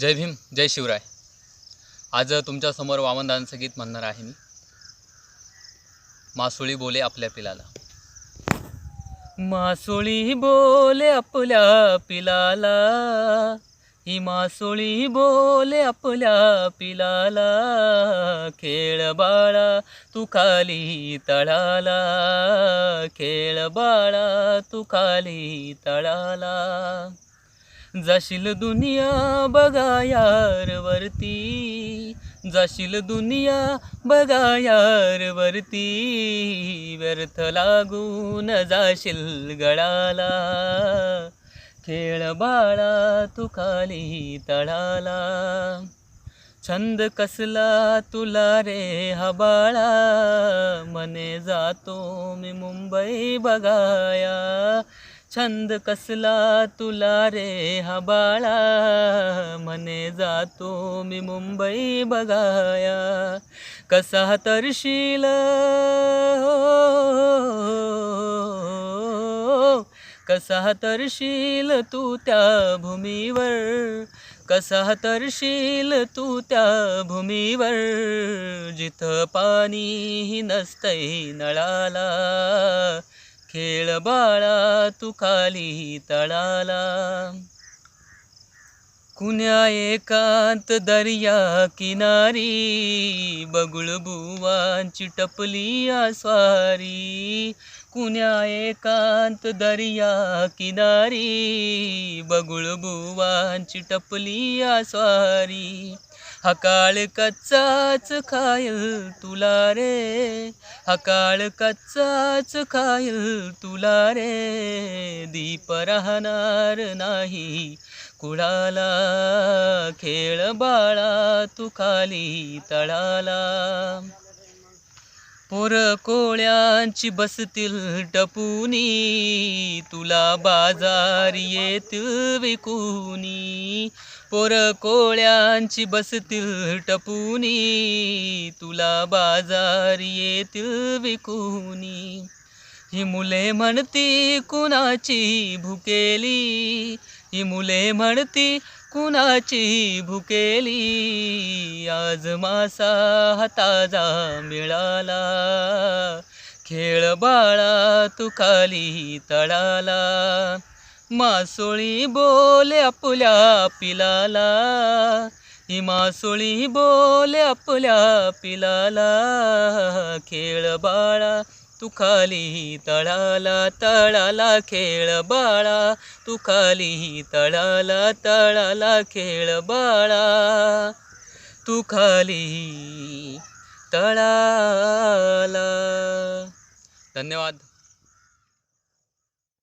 जय भीम जय शिवराय. आज तुमच्यासमोर वामनदानचं गीत म्हणणार आहे मी. मासोळी बोले आपल्या पिलाला. मासोळी बोले आपल्या पिलाला. ही मासोळी बोले आपल्या पिलाला. खेळ बाळा तू खाली तळाला. खेळ बाळा तू खाली तळाला. जाशील दुनिया बघा यार वरती जाशील दुनिया बघा यार वरती व्यर्थ लागून जाशील गळाला. खेळ बाळा तू खाली तळाला. छंद कसला तुला रे हा बाळा. मने जातो मी मुंबई बघाया. छंद कसला तुला रे हा बाळा? मने जातो मी मुंबई बघाया. कसा तरशील? हो, कसा तरशील तू त्या भूमीवर? कसा तरशील तू त्या भूमीवर? जिथं पाणी नसतंय नळाला खेळ बाळा तू खाली तळाला. कुण्या एकांत दर्या किनारी बगुळ बुवांची टपली स्वारी कुण्या एकांत दर्या किनारी बगुळ बुवांची टपली स्वारी हा काळ कच्चाच खायल तुला रे. हा काळ कच्चाच खायल तुला रे. दीप राहणार नाही कुळाला. खेळ बाळा तू खाली तळाला. पोर कोळ्यांची बसतील टपुनी तुला बाजार येतील विकुनी. पोर कोळ्यांची बसतील टपुनी तुला बाजार येतील विकुनी. ही मुले म्हणती कुणाची भुकेली ही मुले म्हणती कुणाची भुकेली? आज मासा हा ताजा मिळाला. खेळ बाळा तू खाली तळाला. मासोळी बोले आपल्या पिलाला. ही मासोळी बोले आपल्या पिलाला. खेळ बाळा तू खाली तळाला तळाला खेळ बाळा. तू खाली तळाला तळाला खेळ बाळा. तू खाली तळाला. धन्यवाद.